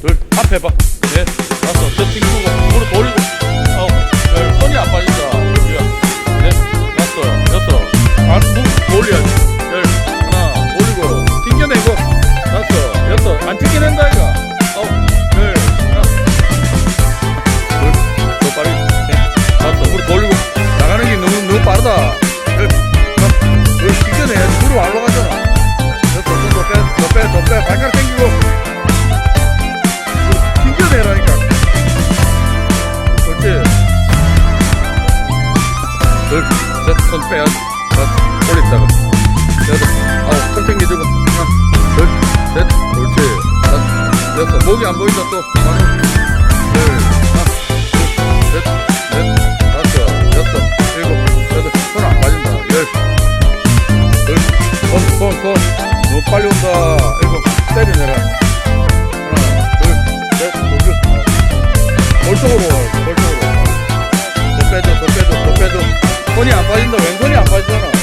둘, 앞에 봐. 넷, 다섯, 저 튕기고, 무릎 돌리고, 아홉, 열, 손이 안 빠진다. 여기가. 넷, 다섯, 여섯, 안, 무릎 돌려야지. 셋, 손 빼야 다 올렸다가. 여덟, 아홉, 손 당겨주고. 하나, 둘, 셋, 그렇지. 다섯, 여섯, 목이 안 보인다 또. 손이 안 빠진다. 왼손이 안 빠지잖아.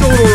안쪽으로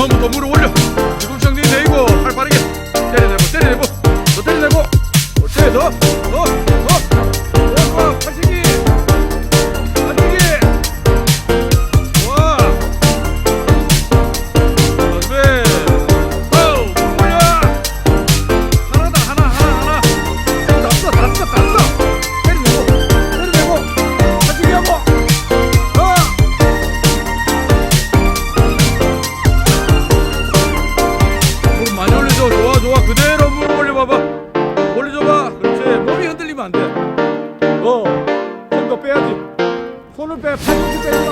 손부터 물을 올려. 지금 정리 내이고 팔 빠르게 때려내고 때려내고 또 때려내고 또 때려 be,